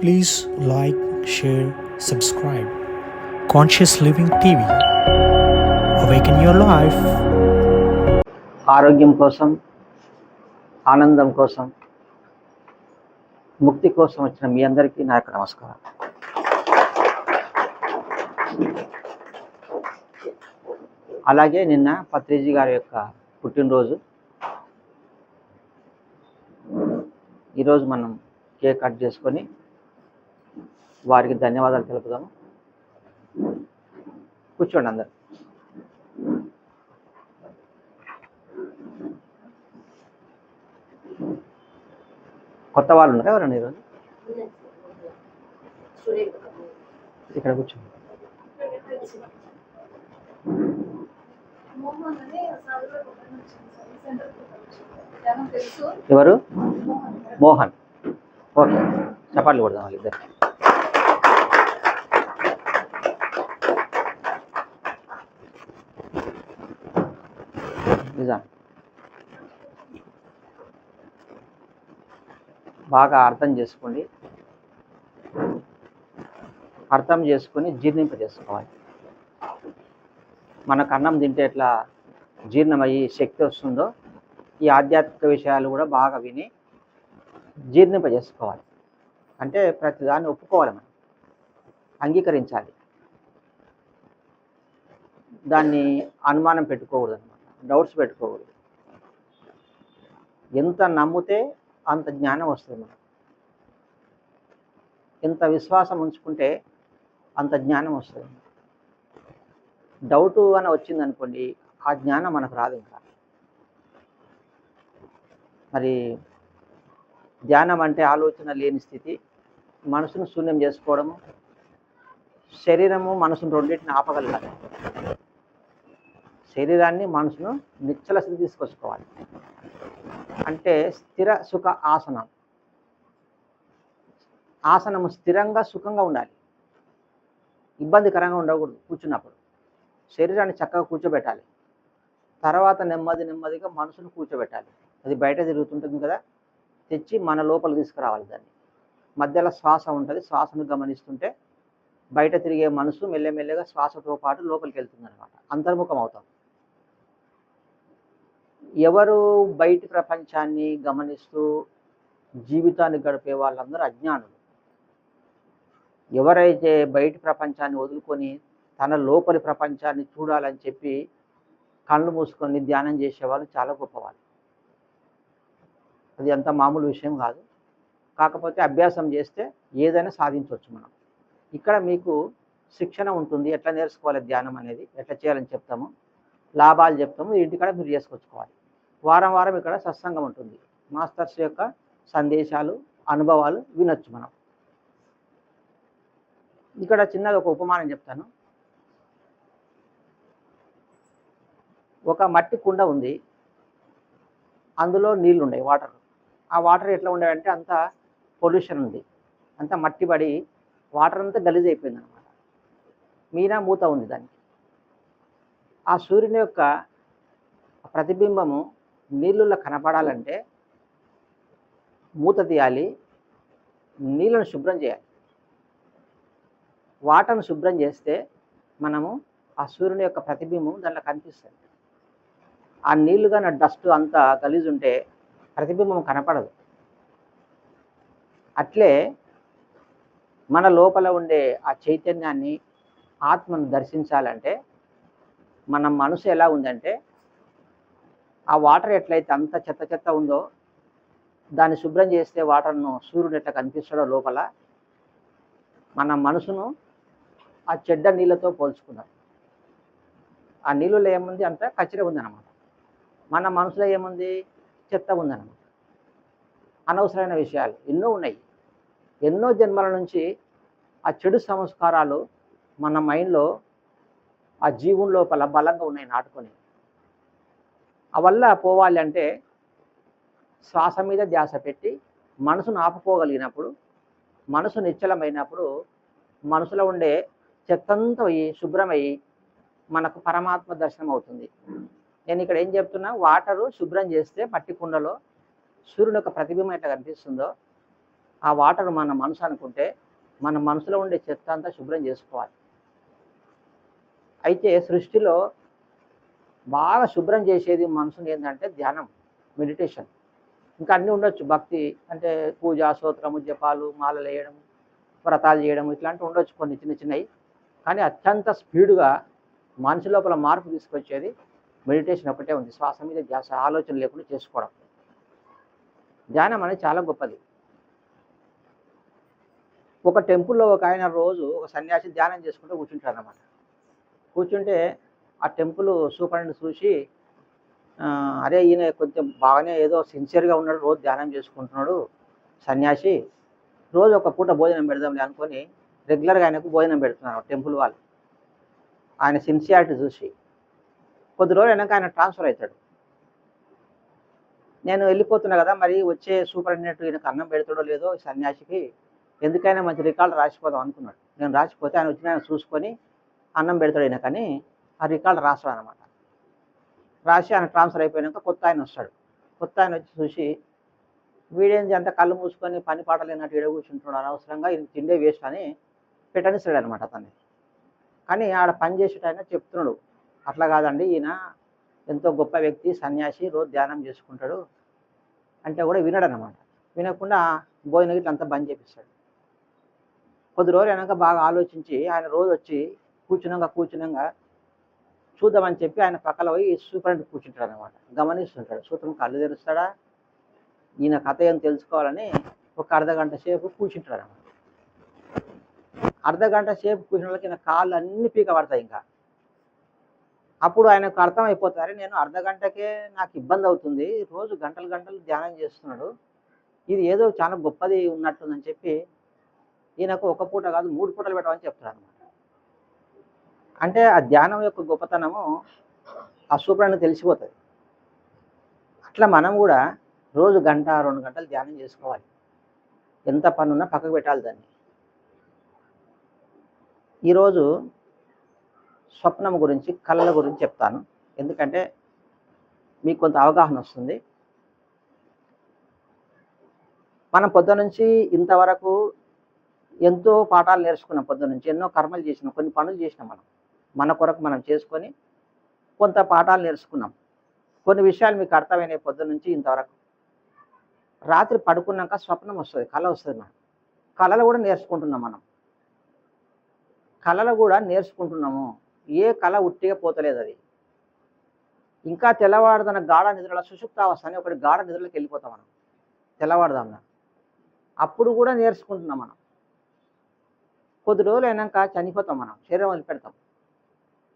Please like share subscribe conscious living TV awaken your life ఆరోగ్యం కోసం ఆనందం కోసం ముక్తి కోసం వచ్చిన మీ అందరికీ నా యొక్క నమస్కారం. అలాగే నిన్న పత్రిజీ గారి యొక్క పుట్టినరోజు. ఈరోజు మనం కేక్ కట్ చేసుకొని వారికి ధన్యవాదాలు తెలుపుదాము. కూర్చోండి అందరు. కొత్త వాళ్ళు ఉన్నారు ఎవరండి ఈరోజు? ఇక్కడ కూర్చోండి. ఎవరు? మోహన్. ఓకే. చపాట్లు కొడదాం వాళ్ళిద్దరు నిజం బాగా అర్థం చేసుకోండి. అర్థం చేసుకొని జీర్ణింప చేసుకోవాలి మనకు అన్నం తింటే ఎట్లా జీర్ణమయ్యి శక్తి వస్తుందో ఈ ఆధ్యాత్మిక విషయాలు కూడా బాగా విని జీర్ణింప చేసుకోవాలి అంటే ప్రతిదాన్ని ఒప్పుకోవాలి మనం. అంగీకరించాలి. దాన్ని అనుమానం పెట్టుకోకూడదు డౌట్స్ పెట్టుకోకూడదు. ఎంత నమ్మితే అంత జ్ఞానం వస్తుంది మనకు. ఎంత విశ్వాసం ఉంచుకుంటే అంత జ్ఞానం వస్తుంది. డౌట్ అని వచ్చింది అనుకోండి ఆ జ్ఞానం మనకు రాదు ఇంకా. మరి ధ్యానం అంటే ఆలోచన లేని స్థితి మనసును శూన్యం చేసుకోవడము శరీరము మనసును రెండింటిని ఆపగలగాలి. శరీరాన్ని మనసును నిచ్చల స్థితి తీసుకొచ్చుకోవాలి. అంటే స్థిర సుఖ ఆసనం. ఆసనము స్థిరంగా సుఖంగా ఉండాలి. ఇబ్బందికరంగా ఉండకూడదు కూర్చున్నప్పుడు. శరీరాన్ని చక్కగా కూర్చోబెట్టాలి. తర్వాత నెమ్మది నెమ్మదిగా మనసును కూర్చోబెట్టాలి. అది బయట తిరుగుతుంటుంది కదా. తెచ్చి మన లోపల తీసుకురావాలి దాన్ని. మధ్యలో శ్వాస ఉంటుంది. శ్వాసను గమనిస్తుంటే బయట తిరిగే మనసు మెల్లమెల్లగా శ్వాసతో పాటు లోపలికి వెళ్తుంది అనమాట అంతర్ముఖం అవుతాం. ఎవరు బయటి ప్రపంచాన్ని గమనిస్తూ జీవితాన్ని గడిపే వాళ్ళందరూ అజ్ఞానులు. ఎవరైతే బయటి ప్రపంచాన్ని వదులుకొని తన లోపలి ప్రపంచాన్ని చూడాలని చెప్పి కళ్ళు మూసుకొని ధ్యానం చేసేవాళ్ళు చాలా గొప్పవాళ్ళు. అది అంత మామూలు విషయం కాదు. కాకపోతే అభ్యాసం చేస్తే ఏదైనా సాధించవచ్చు మనం. ఇక్కడ మీకు శిక్షణ ఉంటుంది. ఎట్లా నేర్చుకోవాలి ధ్యానం అనేది? ఎట్లా చేయాలని చెప్తాము? లాభాలు చెప్తాము ఇంటికాడ మీరు చేసుకొచ్చుకోవాలి. వారం వారం ఇక్కడ సత్సంగం ఉంటుంది. మాస్టర్స్ యొక్క సందేశాలు అనుభవాలు వినొచ్చు మనం. ఇక్కడ చిన్నది ఒక ఉపమానం చెప్తాను. ఒక మట్టి కుండ ఉంది. అందులో నీళ్ళు ఉన్నాయి వాటర్. ఆ వాటర్ ఎట్లా ఉండేవంటే అంత పొల్యూషన్ ఉంది. అంత మట్టి పడి వాటర్ అంతా గలీజ్ అయిపోయింది అనమాట మీనా మూత ఉంది దానికి. ఆ సూర్యుని యొక్క ప్రతిబింబము నీళ్ళల్లో కనపడాలంటే మూత తీయాలి నీళ్ళను శుభ్రం చేయాలి. వాటర్ను శుభ్రం చేస్తే మనము ఆ సూర్యుని యొక్క ప్రతిబింబం దాంట్లో కనిపిస్తుంది. ఆ నీళ్ళు కానీ డస్ట్ అంతా గలీజ్ ఉంటే ప్రతిబింబం కనపడదు. అట్లే మన లోపల ఉండే ఆ చైతన్యాన్ని ఆత్మను దర్శించాలంటే మన మనసు ఎలా ఉందంటే ఆ వాటర్ ఎట్లయితే అంత చెత్త చెత్త ఉందో దాన్ని శుభ్రం చేస్తే వాటర్ను సూర్యుడు ఎట్లా కనిపిస్తాడో లోపల మన మనసును ఆ చెడ్డ నీళ్ళతో పోల్చుకున్నారు. ఆ నీళ్ళలో ఏముంది అంత కచ్చిర ఉందన్నమాట. మన మనసులో ఏముంది? చెత్త ఉందన్నమాట. అనవసరమైన విషయాలు ఎన్నో ఉన్నాయి. ఎన్నో జన్మల నుంచి ఆ చెడు సంస్కారాలు మన మైండ్లో ఆ జీవం లోపల బలంగా ఉన్నాయి నాటుకొని. అవల్ల పోవాలి అంటే శ్వాస మీద ధ్యాస పెట్టి మనసును ఆపుకోగలిగినప్పుడు మనసు నిశ్చలమైనప్పుడు మనసులో ఉండే చెత్తంతా పోయి శుభ్రమయ్యి మనకు పరమాత్మ దర్శనం అవుతుంది. నేను ఇక్కడ ఏం చెప్తున్నా? వాటరు శుభ్రం చేస్తే మట్టి కుండలో సూర్యుని యొక్క ప్రతిబింబం ఎట్లా కనిపిస్తుందో ఆ వాటర్ మన మనసు అనుకుంటే మన మనసులో ఉండే చెత్త అంతా శుభ్రం చేసుకోవాలి. అయితే సృష్టిలో బాగా శుభ్రం చేసేది మనసుని ఏంటంటే ధ్యానం మెడిటేషన్ ఇంకా అన్నీ ఉండొచ్చు. భక్తి అంటే పూజ స్తోత్రము జపాలు మాలలు వేయడం వ్రతాలు చేయడం ఇట్లాంటివి ఉండొచ్చు కొన్ని చిన్న చిన్నవి. కానీ అత్యంత స్పీడ్గా మనిషి లోపల మార్పు తీసుకొచ్చేది మెడిటేషన్ ఒకటే ఉంది. శ్వాస మీద ధ్యాస ఆలోచన లేకుండా చేసుకోవడం. ధ్యానం అనేది చాలా గొప్పది. ఒక టెంపుల్లో ఒక ఆయన రోజు ఒక సన్యాసి ధ్యానం చేసుకుంటూ కూర్చుంటారు అన్నమాట కూర్చుంటే ఆ టెంపుల్ సూపరింటెండెంట్ చూసి అరే ఈయన కొంచెం బాగానే ఏదో సిన్సియర్గా ఉన్నాడు రోజు ధ్యానం చేసుకుంటున్నాడు సన్యాసి రోజు ఒక పూట భోజనం పెడదాంలే అనుకొని రెగ్యులర్గా ఆయనకు భోజనం పెడుతున్నారు టెంపుల్ వాళ్ళు. ఆయన సిన్సియారిటీ చూసి కొద్ది రోజులు వెనక ఆయన ట్రాన్స్ఫర్ అవుతాడు. నేను వెళ్ళిపోతున్నా కదా మరి వచ్చే సూపరింటెండెంట్ ఈయనకు అన్నం పెడతాడో లేదో సన్యాసికి ఎందుకైనా మంచి రికార్డు రాసిపోదాం అనుకున్నాడు. నేను రాసిపోతే ఆయన వచ్చిన ఆయన చూసుకొని అన్నం పెడతాడు అయినా కానీ ఆ రికార్డు రాస్తాడు అనమాట రాసి ఆయన ట్రాన్స్ఫర్ అయిపోయాక కొత్త ఆయన వస్తాడు. కొత్త ఆయన వచ్చి చూసి వీడేంది అంత కళ్ళు మూసుకొని పని పాట లేనట్టు ఇడ కూర్చుంటున్నాడు అనవసరంగా ఈయన తిండే వేస్ట్ అని పెట్టనిస్తాడు అనమాట అతన్ని. కానీ ఆడ పని చేసేటైనా చెప్తున్నాడు. అట్లా కాదండి ఈయన ఎంతో గొప్ప వ్యక్తి సన్యాసి రోజు ధ్యానం చేసుకుంటాడు అంటే కూడా వినడు అనమాట వినకుండా భోజనం గిట్ల బంద్ చేపిస్తాడు. కొద్ది రోజులు అయినాక బాగా ఆలోచించి ఆయన రోజు వచ్చి కూర్చునంగా కూర్చున్నాక చూద్దామని చెప్పి ఆయన పక్కన పోయి సూపరెంట్ కూర్చుంటాడు అనమాట గమనిస్తుంటాడు. సూత్రం కళ్ళు తెరుస్తాడా? ఈయన కథ ఏం తెలుసుకోవాలని ఒక అర్ధ గంట సేపు కూర్చుంటాడు అనమాట అర్ధ గంట సేపు కూర్చున్న వాళ్ళకి ఈయన కాళ్ళు అన్ని పీక పడతాయి ఇంకా. అప్పుడు ఆయనకు అర్థం అయిపోతారు నేను అర్ధ గంటకే నాకు ఇబ్బంది అవుతుంది. రోజు గంటలు గంటలు ధ్యానం చేస్తున్నాడు. ఇది ఏదో చాలా గొప్పది ఉన్నట్టుందని చెప్పి ఈయనకు ఒక పూట కాదు మూడు పూటలు పెట్టమని చెప్తాడు అనమాట అంటే ఆ ధ్యానం యొక్క గొప్పతనము ఆ సూపరాన్ని తెలిసిపోతుంది. అట్లా మనం కూడా రోజు గంట రెండు గంటలు ధ్యానం చేసుకోవాలి. ఎంత పని ఉన్నా పక్కకు పెట్టాలి దాన్ని. ఈరోజు స్వప్నం గురించి కళల గురించి చెప్తాను. ఎందుకంటే మీకు కొంత అవగాహన వస్తుంది. మనం పొద్దు నుంచి ఇంతవరకు ఎంతో పాఠాలు నేర్చుకున్నాం. పొద్దు నుంచి ఎన్నో కర్మలు చేసినాం. కొన్ని పనులు చేసినాం మనం. మన కొరకు మనం చేసుకొని కొంత పాఠాలు నేర్చుకున్నాం. కొన్ని విషయాలు మీకు అర్థమైనాయి పొద్దు నుంచి ఇంతవరకు. రాత్రి పడుకున్నాక స్వప్నం వస్తుంది కళ వస్తుంది మనం కళలు కూడా నేర్చుకుంటున్నాం మనం. కళలు కూడా నేర్చుకుంటున్నాము. ఏ కళ ఉట్టిగా పోతలేదు అది. ఇంకా తెల్లవారుదన గాఢ నిద్రల సుషుప్తావస్థ అని ఒకటి గాఢ నిద్రలోకి వెళ్ళిపోతాం మనం. తెల్లవాడుదాం అప్పుడు కూడా నేర్చుకుంటున్నాం మనం. కొద్ది రోజులు అయినాక చనిపోతాం మనం శరీరం వదిలిపెడతాం.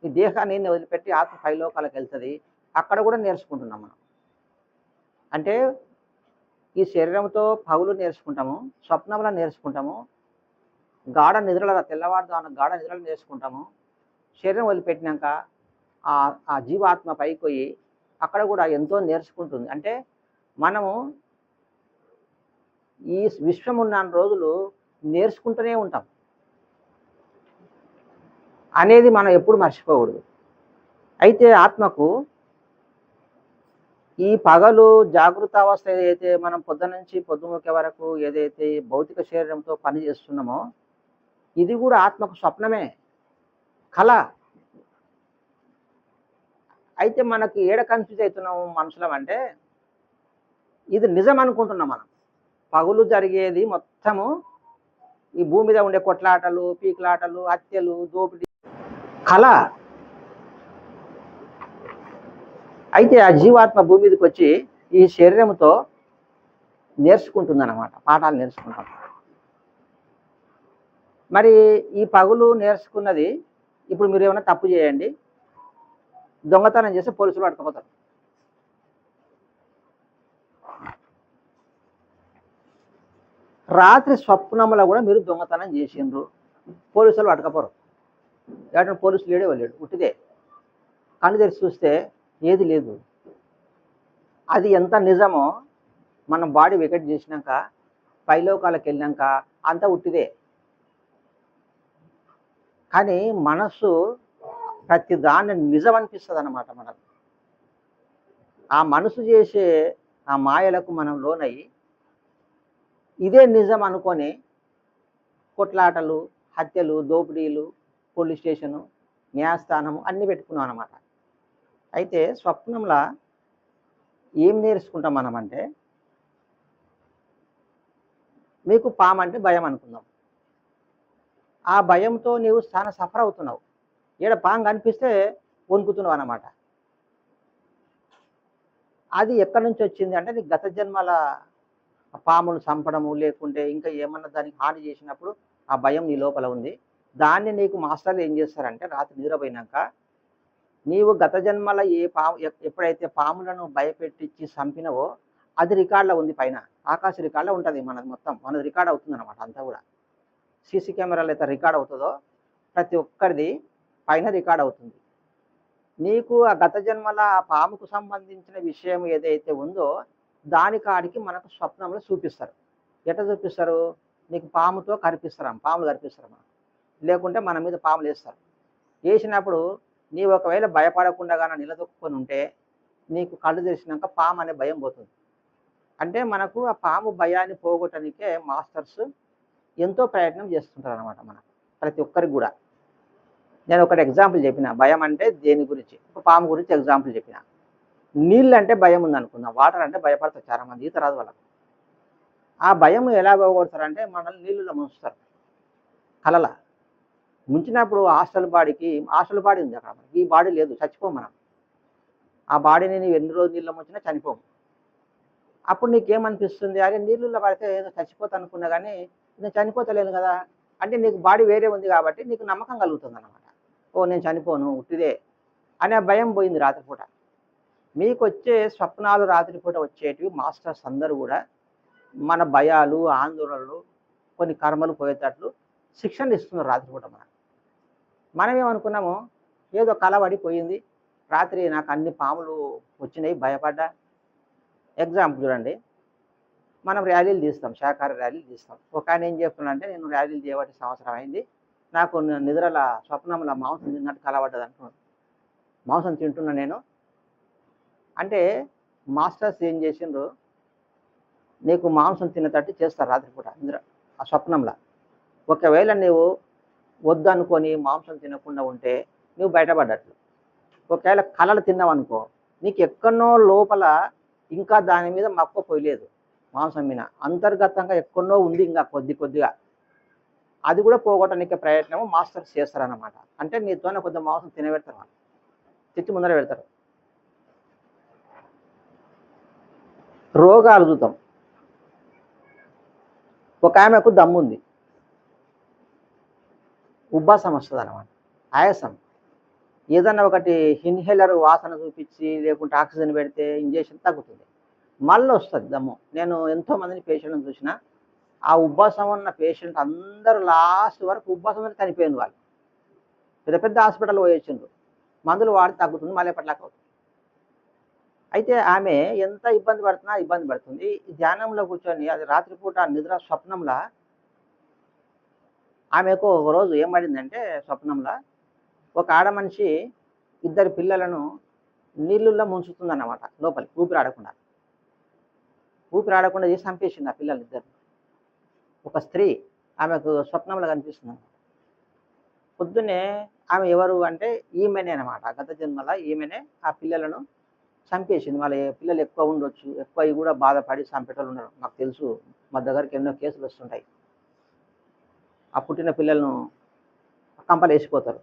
ఈ దేహాన్ని వదిలిపెట్టి ఆత్మ పైలోకాలకు వెళ్తుంది. అక్కడ కూడా నేర్చుకుంటున్నాం మనం. అంటే ఈ శరీరంతో పగులు నేర్చుకుంటాము స్వప్నంలో నేర్చుకుంటాము గాఢ నిద్రల తెల్లవారుదాన గాఢ నిద్రలు నేర్చుకుంటాము. శరీరం వదిలిపెట్టినాక ఆ ఆ జీవాత్మ పైకి పోయి అక్కడ కూడా ఎంతో నేర్చుకుంటుంది. అంటే మనము ఈ విశ్వం ఉన్న రోజులు నేర్చుకుంటూనే ఉంటాం. అనేది మనం ఎప్పుడు మర్చిపోకూడదు. అయితే ఆత్మకు ఈ పగలు జాగృత అవస్థ ఏదైతే మనం పొద్దు నుంచి పొద్దుముకే వరకు ఏదైతే భౌతిక శరీరంతో పని చేస్తున్నామో ఇది కూడా ఆత్మకు స్వప్నమే కళ. అయితే మనకి ఏడ కన్ఫ్యూజ్ అవుతున్నాము మనుషులం అంటే ఇది నిజం అనుకుంటున్నాం మనం. పగులు జరిగేది మొత్తము ఈ భూమి మీద ఉండే కొట్లాటలు పీకులాటలు హత్యలు దోపిడీ కళ. అయితే ఆ జీవాత్మ భూమి మీదకి వచ్చి ఈ శరీరంతో నేర్చుకుంటుందన్నమాట. పాఠాలు నేర్చుకుంటాం. మరి ఈ పగులు నేర్చుకున్నది ఇప్పుడు మీరు ఏమైనా తప్పు చేయండి. దొంగతనం చేస్తే పోలీసులు అడకపోతారు రాత్రి స్వప్నంలో కూడా మీరు దొంగతనం చేసిండ్రు. పోలీసులు అడకపోరు ఎవరైనా పోలీసులు లేడే వెళ్ళాడు ఉట్టిదే. కళ్ళు తెరిచి చూస్తే ఏది లేదు. అది ఎంత నిజమో మనం బాడీ వికెట్ చేసినాక పైలోకాలకు వెళ్ళినాక అంతా ఉట్టిదే. కానీ మనస్సు ప్రతి దాన్ని నిజం అనిపిస్తుంది అన్నమాట మనకు. ఆ మనసు చేసే ఆ మాయలకు మనం లోనయ్యి ఇదే నిజం అనుకొని కొట్లాటలు హత్యలు దోపిడీలు పోలీస్ స్టేషను న్యాయస్థానము అన్నీ పెట్టుకున్నాం అనమాట అయితే స్వప్నంలో ఏం నేర్చుకుంటాం మనం అంటే మీకు పాము అంటే భయం అనుకుందాం. ఆ భయంతో నీవు చాలా సఫర్ అవుతున్నావు ఈడ పాము కనిపిస్తే వణుకుతున్నావు అనమాట అది ఎక్కడి నుంచి వచ్చింది అంటే నీ గత జన్మల పామును చంపడము లేకుంటే ఇంకా ఏమన్నా దానికి హాని చేసినప్పుడు ఆ భయం నీ లోపల ఉంది. దాన్ని నీకు మాస్టర్లు ఏం చేస్తారంటే రాత్రి నిద్రపోయినాక నీవు గత జన్మల ఏ పాము ఎప్పుడైతే పాములను భయపెట్టించి చంపినవో అది రికార్డులో ఉంది పైన. ఆకాశ రికార్డులో ఉంటుంది మనది మొత్తం. మనది రికార్డ్ అవుతుంది అనమాట అంతా కూడా. సీసీ కెమెరాలు అయితే రికార్డ్ అవుతుందో ప్రతి ఒక్కరిది పైన రికార్డ్ అవుతుంది. నీకు ఆ గత జన్మల ఆ పాముకు సంబంధించిన విషయం ఏదైతే ఉందో దాని కాడికి మనకు స్వప్నంలో చూపిస్తారు. ఎట్లా చూపిస్తారు? నీకు పాముతో కనిపిస్తారా పాములు కరిపిస్తారు లేకుంటే మన మీద పాములు వేస్తారు. వేసినప్పుడు నీవు ఒకవేళ భయపడకుండా కానీ నిలదొక్కుని ఉంటే నీకు కళ్ళు తెరిచినాక పాము అనే భయం పోతుంది. అంటే మనకు ఆ పాము భయాన్ని పోగొట్టడానికే మాస్టర్స్ ఎంతో ప్రయత్నం చేస్తుంటారు అనమాట మనకు ప్రతి ఒక్కరికి కూడా. నేను ఒకటి ఎగ్జాంపుల్ చెప్పిన భయం అంటే దేని గురించి? ఒక పాము గురించి ఎగ్జాంపుల్ చెప్పిన. నీళ్ళు అంటే భయం ఉందనుకుందాం వాటర్ అంటే భయపడతారు చాలా మంది ఈత రాదు వాళ్ళకు. ఆ భయం ఎలా పోగొడతారంటే మనల్ని నీళ్ళలో ముంచుతారు కలల. ముంచినప్పుడు హాస్టల్ బాడీకి హాస్టల్ బాడీ ఉంది అక్కడ మనకి. ఈ బాడీ లేదు చచ్చిపోం మనం. ఆ బాడీని నీవు ఎన్ని రోజులు నీళ్ళలో ముంచినా చనిపోము. అప్పుడు నీకేమనిపిస్తుంది? అరే నీళ్ళల్లో పడితే ఏదో చచ్చిపోతా అనుకున్నా కానీ నేను చనిపోతలేను కదా. అంటే నీకు బాడీ వేరే ఉంది కాబట్టి నీకు నమ్మకం కలుగుతుంది అనమాట ఓ నేను చనిపోను ఉట్టిదే అనే భయం పోయింది రాత్రిపూట. మీకు వచ్చే స్వప్నాలు రాత్రిపూట వచ్చేటివి మాస్టర్స్ అందరూ కూడా మన భయాలు ఆందోళనలు కొన్ని కర్మలు పోయేటట్లు శిక్షణ ఇస్తున్నారు రాత్రిపూట మనకు. మనం ఏమనుకున్నాము ఏదో కలవడిపోయింది రాత్రి నాకు అన్ని పాములు వచ్చినాయి భయపడ్డా. ఎగ్జాంపుల్ చూడండి. మనం ర్యాలీలు తీస్తాం శాకాహార ర్యాలీలు తీస్తాం. ఒక ఆయన ఏం చెప్తున్నా అంటే నేను ర్యాలీలు చేయబట్టి సంవత్సరం అయింది. నాకు నిద్రల స్వప్నంలో మాంసం తిన్నట్టు కలవడ్డది అంటున్నాను మాంసం తింటున్నా నేను. అంటే మాస్టర్స్ ఏం చేసిండ్రు? నీకు మాంసం తినేటట్టు చేస్తారు రాత్రిపూట నిద్ర ఆ స్వప్నంలో. ఒకవేళ నీవు వద్దనుకొని మాంసం తినకుండా ఉంటే నువ్వు బయటపడ్డట్లు ఒకవేళ కలలు తిన్నావనుకో నీకు ఎక్కడో లోపల ఇంకా దాని మీద మక్కువ పోయలేదు మాంసం మీద. అంతర్గతంగా ఎక్కడో ఉంది ఇంకా కొద్ది కొద్దిగా. అది కూడా పోగొట్టడానికి ప్రయత్నం చేస్తారు అనమాట అంటే నీతోనే కొద్ది మాంసం తినబెడతారు వాళ్ళు. తెచ్చి ముందర పెడతారు. రోగాలు చూద్దాం. ఒక ఆమెకు దమ్ముంది. ఉబ్బాసం వస్తుంది అనమాట ఆయాసం. ఏదన్నా ఒకటి ఇన్హేలర్ వాసన చూపించి లేకుంటే ఆక్సిజన్ పెడితే ఇంజెక్షన్ తగ్గుతుంది. మళ్ళీ వస్తుంది దమ్ము. నేను ఎంతోమందిని పేషెంట్ని చూసిన ఆ ఉబ్బాసం ఉన్న పేషెంట్ అందరూ లాస్ట్ వరకు ఉబ్బాసం చనిపోయింది వాళ్ళు. పెద్ద పెద్ద హాస్పిటల్ పోయొచ్చిండ్రు. మందులు వాడి తగ్గుతుంది మళ్ళీ ఎప్పటిలాగా అవుతుంది. అయితే ఆమె ఎంత ఇబ్బంది పడుతున్నా ఇబ్బంది పడుతుంది. ధ్యానంలో కూర్చొని అది రాత్రిపూట నిద్ర స్వప్నంలో ఆమెకు ఒక రోజు ఏం పడిందంటే స్వప్నంలో ఒక ఆడ మనిషి ఇద్దరు పిల్లలను నీళ్ళల్లో ముంచుతుందన్నమాట లోపలి ఊపిరి ఆడకుండా ఊపిరి ఆడకుండా చేసి చంపేసింది ఆ పిల్లలు ఇద్దరు. ఒక స్త్రీ ఆమెకు స్వప్నంలో కనిపిస్తుంది పొద్దున్నే ఆమె ఎవరు అంటే ఈమెనే అనమాట గత జన్మల ఈమెనే ఆ పిల్లలను చంపేసింది. వాళ్ళ పిల్లలు ఎక్కువ ఉండొచ్చు ఎక్కువ అయి కూడా బాధపడి చంపేటోళ్ళు ఉన్నారు. మాకు తెలుసు మా దగ్గరికి ఎన్నో కేసులు వస్తుంటాయి. ఆ పుట్టిన పిల్లలను కంపలు వేసిపోతారు.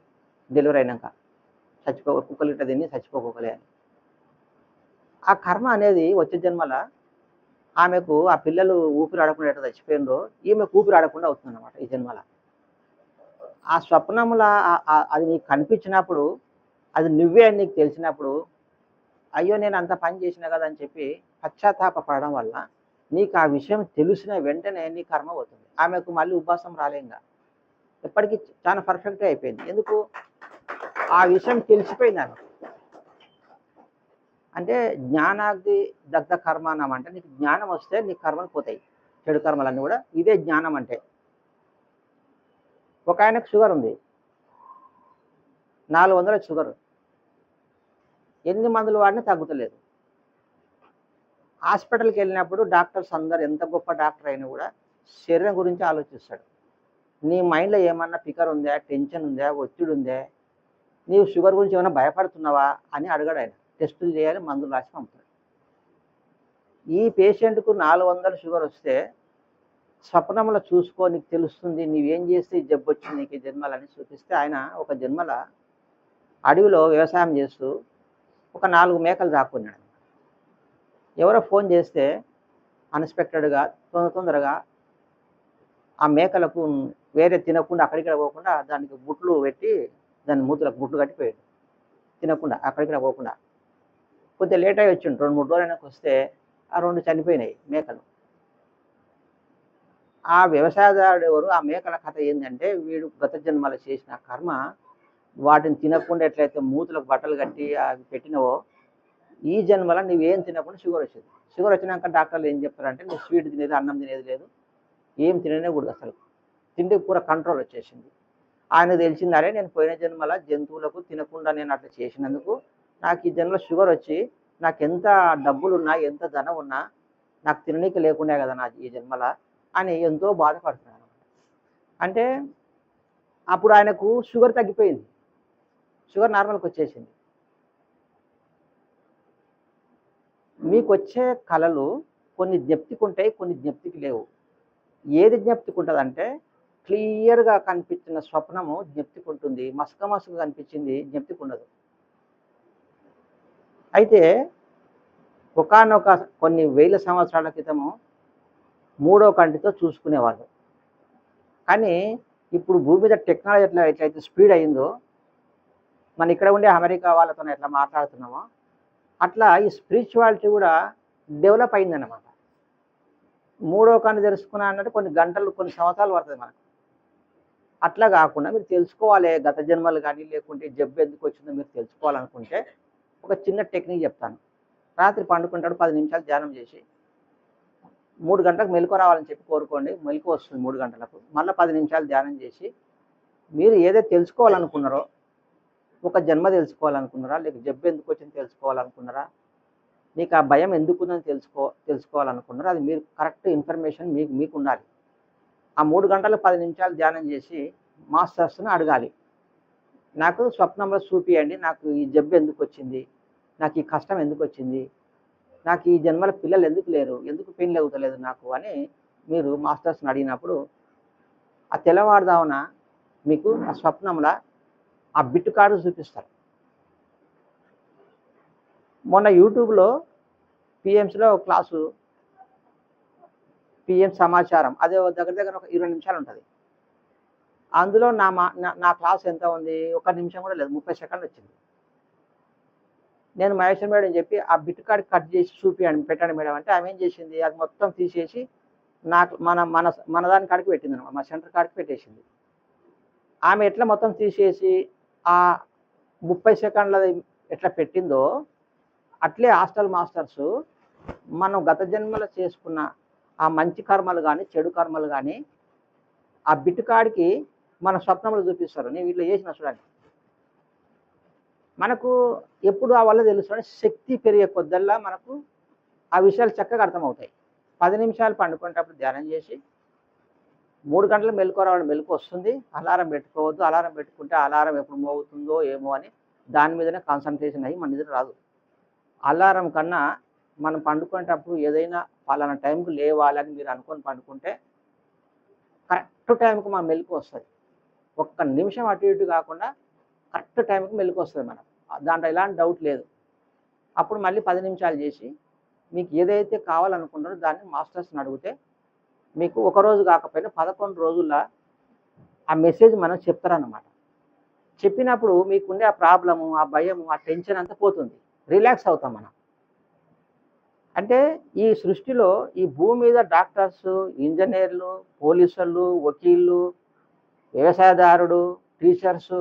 డెలివరీ అయినాక. చచ్చిపో కుక్కలు ఇట్లా తిని చచ్చిపోకోకలే అని. ఆ కర్మ అనేది వచ్చే జన్మల ఆమెకు ఆ పిల్లలు ఊపిరి ఆడకుండా ఎట్లా చచ్చిపోయినరో ఈమెకు ఊపిరి ఆడకుండా అవుతుంది అనమాట ఈ జన్మల. ఆ స్వప్నముల అది నీకు కనిపించినప్పుడు అది నువ్వే అని నీకు తెలిసినప్పుడు అయ్యో నేను అంత పని చేసిన కదా అని చెప్పి పశ్చాత్తాపడడం వల్ల నీకు ఆ విషయం తెలిసిన వెంటనే నీ కర్మ అవుతుంది ఆమెకు మళ్ళీ ఉపాసం రాలేంగా. ఎప్పటికీ చాలా పర్ఫెక్ట్గా అయిపోయింది. ఎందుకు? ఆ విషయం తెలిసిపోయింది ఆమె అంటే జ్ఞానాగ్ది దగ్ధ కర్మ అంటే నీకు జ్ఞానం వస్తే నీ కర్మలు పోతాయి. చెడు కర్మలన్నీ కూడా ఇదే జ్ఞానం అంటే. ఒక ఆయనకు షుగర్ ఉంది. నాలుగు వందల షుగర్ ఎన్ని మందులు వాడినా తగ్గుతలేదు. హాస్పిటల్కి వెళ్ళినప్పుడు డాక్టర్స్ అందరు ఎంత గొప్ప డాక్టర్ అయినా కూడా శరీరం గురించి ఆలోచిస్తాడు. నీ మైండ్లో ఏమన్నా ఫికర్ ఉందా టెన్షన్ ఉందా ఒత్తిడి ఉందా? నీవు షుగర్ గురించి ఏమైనా భయపడుతున్నావా అని అడగాడు ఆయన. టెస్టులు చేయాలి మందులు రాసి పంపుతాడు. ఈ పేషెంట్కు నాలుగు వందల షుగర్ వస్తే స్వప్నంలో చూసుకో నీకు తెలుస్తుంది నీవేం చేస్తే జబ్బు వచ్చింది నీకు జన్మలని చూపిస్తే ఆయన ఒక జన్మల అడవిలో వ్యవసాయం చేస్తూ ఒక నాలుగు మేకలు దాక్కున్నాడు. ఎవరో ఫోన్ చేస్తే అన్ఎక్స్పెక్టెడ్గా తొందర తొందరగా ఆ మేకలకు వేరే తినకుండా అక్కడిక్కడ పోకుండా దానికి బుట్లు పెట్టి దాని మూతులకు బుట్లు కట్టిపోయాడు. తినకుండా అక్కడిక్కడ పోకుండా కొద్దిగా లేట్ అయ్యి వచ్చిండు. రెండు మూడు రోజులు వస్తే ఆ రెండు చనిపోయినాయి మేకలు. ఆ వ్యవసాయదారుడు ఎవరు ఆ మేకల కథ ఏంటంటే వీడు గత జన్మలు చేసిన కర్మ వాటిని తినకుండా ఎట్లయితే మూతులకు బట్టలు కట్టి అవి పెట్టినవో ఈ జన్మల నువ్వేం తినకుండా షుగర్ వచ్చేది. షుగర్ వచ్చినాక డాక్టర్లు ఏం చెప్తారంటే నువ్వు స్వీట్ తినేది అన్నం తినేది లేదు. ఏం తిననే కూడదు అసలు. తిండి పూర కంట్రోల్ వచ్చేసింది. ఆయన తెలిసింది అరే నేను పోయిన జన్మల జంతువులకు తినకుండా నేను అట్లా చేసినందుకు నాకు ఈ జన్మలో షుగర్ వచ్చి నాకు ఎంత డబ్బులున్నా ఎంత ధనం ఉన్నా నాకు తిననీకి లేకుండా కదా నా ఈ జన్మల అని ఎంతో బాధపడుతున్నాను అంటే అప్పుడు ఆయనకు షుగర్ తగ్గిపోయింది. షుగర్ నార్మల్కి వచ్చేసింది. మీకు వచ్చే కళలు కొన్ని జ్ఞప్తికి ఉంటాయి కొన్ని జ్ఞప్తికి లేవు. ఏది జ్ఞప్తికి ఉంటుందంటే క్లియర్గా కనిపించిన స్వప్నము జ్ఞప్తికి ఉంటుంది మసక మసక కనిపించింది జ్ఞప్తికి ఉండదు అయితే ఒకనొక కొన్ని వేల సంవత్సరాల క్రితము మూడో కంటితో చూసుకునేవాళ్ళు. కానీ ఇప్పుడు భూమి మీద టెక్నాలజీ ఎట్లా ఎట్లయితే స్పీడ్ అయిందో మన ఇక్కడ ఉండే అమెరికా వాళ్ళతో ఎట్లా మాట్లాడుతున్నామో అట్లా ఈ స్పిరిచువాలిటీ కూడా డెవలప్ అయిందన్నమాట. మూడో కన్ను తెలుసుకున్నా అన్నట్టు కొన్ని గంటలు కొన్ని సంవత్సరాలు పడుతుంది మనకు. అట్లా కాకుండా మీరు తెలుసుకోవాలి గత జన్మలు కానీ లేకుంటే జబ్బు ఎందుకు వచ్చిందో మీరు తెలుసుకోవాలనుకుంటే ఒక చిన్న టెక్నిక్ చెప్తాను. రాత్రి పండుకుంటాడు పది నిమిషాలు ధ్యానం చేసి మూడు గంటలకు మెలకు రావాలని చెప్పి కోరుకోండి మెలకు వస్తుంది మూడు గంటలకు. మళ్ళీ పది నిమిషాలు ధ్యానం చేసి మీరు ఏదైతే తెలుసుకోవాలనుకున్నారో ఒక జన్మ తెలుసుకోవాలనుకున్నారా? లేక జబ్బు ఎందుకు వచ్చింది తెలుసుకోవాలనుకున్నారా? మీకు ఆ భయం ఎందుకు ఉందని తెలుసుకో తెలుసుకోవాలనుకున్నారా? అది మీరు కరెక్ట్ ఇన్ఫర్మేషన్ మీకు మీకు ఉండాలి. ఆ మూడు గంటలు పది నిమిషాలు ధ్యానం చేసి మాస్టర్స్ని అడగాలి. నాకు స్వప్నంలో చూపియండి నాకు ఈ జబ్బు ఎందుకు వచ్చింది? నాకు ఈ కష్టం ఎందుకు వచ్చింది? నాకు ఈ జన్మల పిల్లలు ఎందుకు లేరు? ఎందుకు పెళ్ళి అవుతలేదు నాకు? అని మీరు మాస్టర్స్ని అడిగినప్పుడు ఆ తెల్లవారుదామున మీకు ఆ స్వప్నంలో ఆ బిట్టు కార్డు చూపిస్తారు. మొన్న యూట్యూబ్లో పిఎంసీలో క్లాసు పిఎం సమాచారం అదే దగ్గర దగ్గర ఒక ఇరవై నిమిషాలు ఉంటుంది. అందులో నా మా నా- నా క్లాస్ ఎంత ఉంది? ఒక నిమిషం కూడా లేదు ముప్పై సెకండ్లు వచ్చింది. నేను మహేశ్వర్ మేడం చెప్పి ఆ బిట్ కార్డ్ కట్ చేసి చూపియండి పెట్టండి మేడం. అంటే ఆమె ఏం చేసింది? అది మొత్తం తీసేసి నాకు మన మన మన దాని కాడికి పెట్టింది అనమాట మా సెంటర్ కాడికి పెట్టేసింది. ఆమె ఎట్లా మొత్తం తీసేసి ఆ ముప్పై సెకండ్లది ఎట్లా పెట్టిందో అట్లే హాస్టల్ మాస్టర్స్ మనం గత జన్మలో చేసుకున్న ఆ మంచి కర్మలు కానీ చెడు కర్మలు కానీ ఆ బిట్టుకాడికి మన స్వప్నములు చూపిస్తారు. నేను ఇట్లా చేసిన చూడండి. మనకు ఎప్పుడు ఆ వల్ల తెలుస్తుంది శక్తి పెరిగే కొద్దల్లా మనకు ఆ విషయాలు చక్కగా అర్థమవుతాయి. పది నిమిషాలు పండుకునేటప్పుడు ధ్యానం చేసి మూడు గంటలు మెలకు రావాలి మెలకు వస్తుంది అలారం పెట్టుకోవద్దు. అలారం పెట్టుకుంటే అలారం ఎప్పుడు మోగుతుందో ఏమో అని దాని మీదనే కాన్సన్ట్రేషన్ అయ్యి మన నిద్ర రాదు. అలారం కన్నా మనం పండుకునేటప్పుడు ఏదైనా పలానా టైంకి లేవాలని మీరు అనుకొని పండుకుంటే కరెక్ట్ టైంకి మా మెలకు వస్తుంది. ఒక్క నిమిషం అటు ఇటు కాకుండా కరెక్ట్ టైంకి మెలకు వస్తుంది మనం దాంట్లో ఎలాంటి డౌట్ లేదు. అప్పుడు మళ్ళీ పది నిమిషాలు చేసి మీకు ఏదైతే కావాలనుకుంటారో దాన్ని మాస్టర్స్ని అడిగితే మీకు ఒక రోజు కాకపోయినా పదకొండు రోజుల ఆ మెసేజ్ మనం చెప్తారన్నమాట. చెప్పినప్పుడు మీకుండే ఆ ప్రాబ్లము ఆ భయము ఆ టెన్షన్ అంతా పోతుంది. రిలాక్స్ అవుతాం మనం. అంటే ఈ సృష్టిలో ఈ భూమి మీద డాక్టర్స్ ఇంజనీర్లు పోలీసులు వకీళ్ళు వ్యవసాయదారుడు టీచర్స్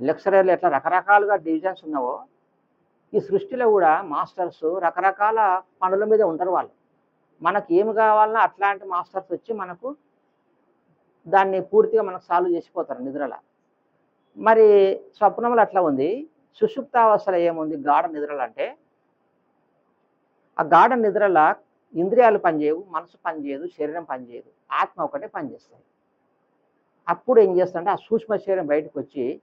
లెక్చరర్లు ఎట్లా రకరకాలుగా డివిజన్స్ ఉన్నావో ఈ సృష్టిలో కూడా మాస్టర్స్ రకరకాల పనుల మీద ఉంటారు వాళ్ళు. మనకి ఏమి కావాలన్నా అట్లాంటి మాస్టర్స్ వచ్చి మనకు దాన్ని పూర్తిగా మనకు సాల్వ్ చేసిపోతారు నిద్రల. మరి స్వప్నములు అట్లా ఉంది. సుషుప్తావస్థలో ఏముంది? గాఢ నిద్రలు అంటే ఆ గాఢ నిద్రల ఇంద్రియాలు పనిచేయవు మనసు పనిచేయదు శరీరం పనిచేయదు. ఆత్మ ఒకటే పనిచేస్తుంది. అప్పుడు ఏం చేస్తుంటే ఆ సూక్ష్మ శరీరం బయటకు వచ్చి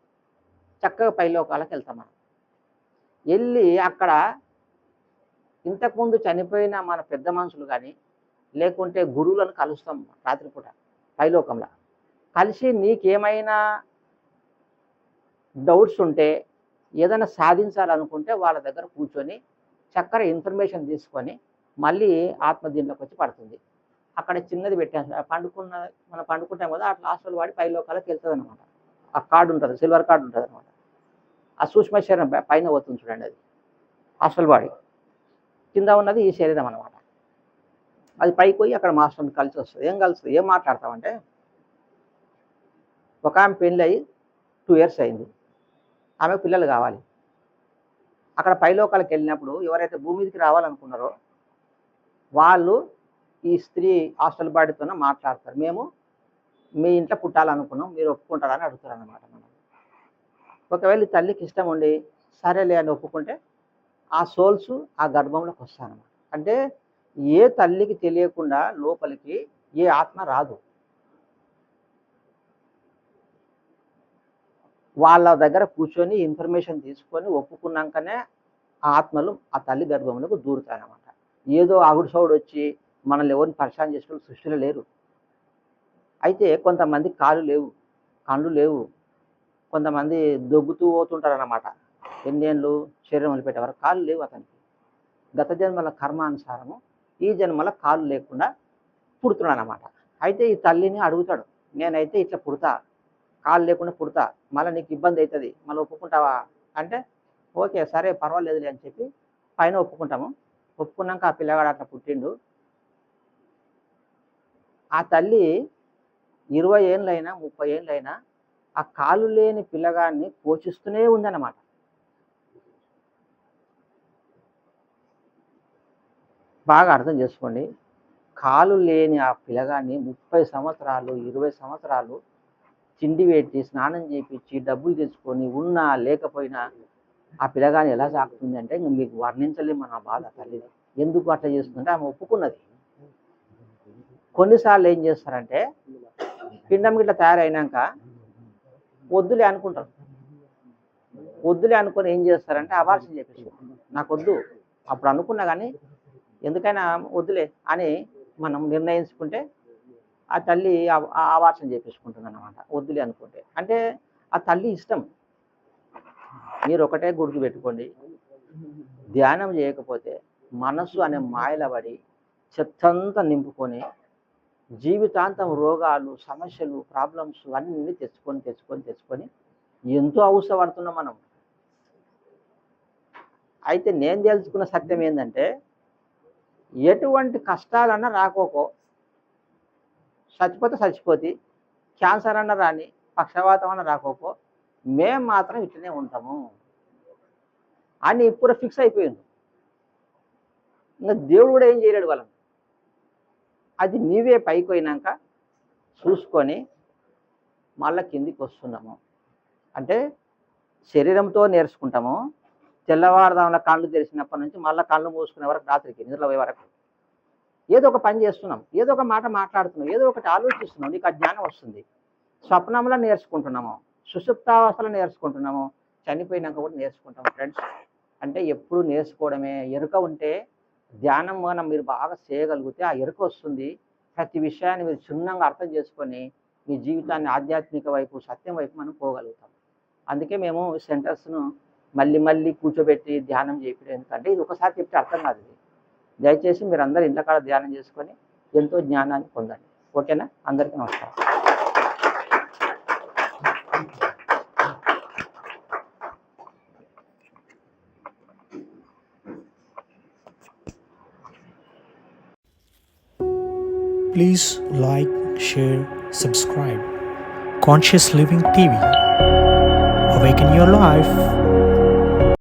చక్కగా పైలోకాలకు వెళ్తాం మనం. వెళ్ళి అక్కడ ఇంతకుముందు చనిపోయిన మన పెద్ద మనుషులు కానీ లేకుంటే గురువులను కలుస్తాం రాత్రిపూట పైలోకంలో. కలిసి నీకేమైనా డౌట్స్ ఉంటే ఏదైనా సాధించాలనుకుంటే వాళ్ళ దగ్గర కూర్చొని చక్కర ఇన్ఫర్మేషన్ తీసుకొని మళ్ళీ ఆత్మ దీంట్లోకి వచ్చి పడుతుంది. అక్కడ చిన్నది పెట్టాను. పండుకున్న మనం పండుకుంటాం కదా అట్లా హాస్టల్ వాడి పై లోకాలకు వెళ్తుంది అనమాట ఆ కార్డు ఉంటుంది సిల్వర్ కార్డు ఉంటుంది అనమాట ఆ సూక్ష్మ శరీరం పైన పోతుంది చూడండి అది. హాస్టల్ వాడి. కింద ఉన్నది ఈ శరీరం అనమాట అది పైకి పోయి అక్కడ మాస్టర్ని కలిసి వస్తుంది. ఏం కలుస్తుంది ఏం మాట్లాడతామంటే ఒక ఆమె పెళ్ళి అయ్యి టూ ఇయర్స్ అయింది. ఆమె పిల్లలు కావాలి. అక్కడ పైలోకాలకు వెళ్ళినప్పుడు ఎవరైతే భూమి మీదకి రావాలనుకున్నారో వాళ్ళు ఈ స్త్రీ హాస్టల్ బాడీతోనే మాట్లాడతారు. మేము మీ ఇంట్లో పుట్టాలనుకున్నాం. మీరు ఒప్పుకుంటారని అడుగుతారు అనమాట మనం ఒకవేళ తల్లికి ఇష్టం ఉండి సరేలే అని ఒప్పుకుంటే ఆ సోల్స్ ఆ గర్భంలోకి వస్తాయన్నమాట అంటే ఏ తల్లికి తెలియకుండా లోపలికి ఏ ఆత్మ రాదు. వాళ్ళ దగ్గర కూర్చొని ఇన్ఫర్మేషన్ తీసుకొని ఒప్పుకున్నాకనే ఆ ఆత్మలు ఆ తల్లి గర్భంలోకి దూరుతాయన్నమాట ఏదో ఆగుడు సౌడు వచ్చి మనల్ని ఎవరిని పరిశాన్ చేసుకుని సృష్టిలో లేరు. అయితే కొంతమంది కాళ్ళు లేవు కళ్ళు లేవు. కొంతమంది దొబ్బుతూ పోతుంటారు అన్నమాట ఎన్నేళ్ళు శరీరం వదిలిపెట్టేవారు కాళ్ళు లేవు అతనికి. గత జన్మల కర్మానుసారము ఈ జన్మల కాళ్ళు లేకుండా పుడుతున్నాడు అనమాట అయితే ఈ తల్లిని అడుగుతాడు నేనైతే ఇట్లా పుడతా కాళ్ళు లేకుండా పుడతా మళ్ళీ నీకు ఇబ్బంది అవుతుంది మళ్ళీ ఒప్పుకుంటావా? అంటే ఓకే సరే పర్వాలేదులే అని చెప్పి పైన ఒప్పుకుంటాము. ఒప్పుకున్నాక ఆ పిల్లగాడు అట్లా పుట్టిండు. ఆ తల్లి ఇరవై ఏళ్ళైనా ముప్పై ఏళ్ళైనా ఆ కాలు లేని పిల్లగాడిని పోషిస్తూనే ఉందన్నమాట. బాగా అర్థం చేసుకోండి. కాలు లేని ఆ పిల్లగాన్ని ముప్పై సంవత్సరాలు ఇరవై సంవత్సరాలు తిండి పెట్టి స్నానం చేయించి డబ్బులు తెచ్చుకొని ఉన్నా లేకపోయినా ఆ పిల్లగాని ఎలా సాగుతుంది అంటే ఇంక మీకు వర్ణించలేము నా బాధ తల్లి. ఎందుకు అట్లా చేస్తుందంటే ఆమె ఒప్పుకున్నది. కొన్నిసార్లు ఏం చేస్తారంటే పిండం గిట్ల తయారైనాక వద్దులే అనుకుంటారు. వద్దులే అనుకొని ఏం చేస్తారంటే అబార్షన్ చేపిస్తారు. నాకు వద్దు అప్పుడు అనుకున్నా కానీ ఎందుకైనా వద్దులే అని మనం నిర్ణయించుకుంటే ఆ తల్లి ఆవార్చన చేపించుకుంటుంది అనమాట వద్దులే అనుకుంటే. అంటే ఆ తల్లి ఇష్టం. మీరు ఒకటే గుడికి పెట్టుకోండి. ధ్యానం చేయకపోతే మనస్సు అనే మాయల పడి చెత్తంతా నింపుకొని జీవితాంతం రోగాలు సమస్యలు ప్రాబ్లమ్స్ అన్నీ తెచ్చుకొని తెచ్చుకొని తెచ్చుకొని ఎంతో అవసరపడుతున్నాం మనం. అయితే నేను తెలుసుకున్న సత్యం ఏంటంటే ఎటువంటి కష్టాలన్నా రాకోకో. చచ్చిపోతే చచ్చిపోతే క్యాన్సర్ అన్న రాని పక్షవాతం అన్న రాకోకో. మేము మాత్రం ఇట్లనే ఉంటాము. అని ఇప్పుడు ఫిక్స్ అయిపోయింది ఇంకా దేవుడు కూడా ఏం చేయలేడు వాళ్ళని. అది నీవే పైకి పోయినాక చూసుకొని మళ్ళా కిందికి వస్తున్నాము. అంటే శరీరంతో నేర్చుకుంటాము. తెల్లవారుదామున కళ్ళు తెరిచినప్పటి నుంచి మళ్ళీ కళ్ళు మూసుకునే వరకు రాత్రికి నిద్ర పోయే వరకు. ఏదో ఒక పని చేస్తున్నాం ఏదో ఒక మాట మాట్లాడుతున్నాం ఏదో ఒకటి ఆలోచిస్తున్నాం నీకు ఆ జ్ఞానం వస్తుంది. స్వప్నంలో నేర్చుకుంటున్నాము సుషుప్తావస్థలో నేర్చుకుంటున్నాము చనిపోయినాక కూడా నేర్చుకుంటాం ఫ్రెండ్స్ అంటే ఎప్పుడు నేర్చుకోవడమే. ఎరుక ఉంటే ధ్యానం మనం మీరు బాగా చేయగలిగితే ఆ ఎరుక వస్తుంది. ప్రతి విషయాన్ని మీరు క్షుణ్ణంగా అర్థం చేసుకొని మీ జీవితాన్ని ఆధ్యాత్మిక వైపు సత్యం వైపు మనం పోగలుగుతాం. అందుకే మేము సెంటర్స్ను మళ్ళీ మళ్ళీ కూర్చోబెట్టి ధ్యానం చేయడం ఎందుకంటే ఇది ఒకసారి చెప్తే అర్థం కాదు దయచేసి మీరు అందరూ ఇంట్లో కాడ ధ్యానం చేసుకొని ఎంతో జ్ఞానాన్ని పొందండి ఓకేనా అందరికీ నమస్కారం Please like, share, subscribe. Conscious Living TV. Awaken your life.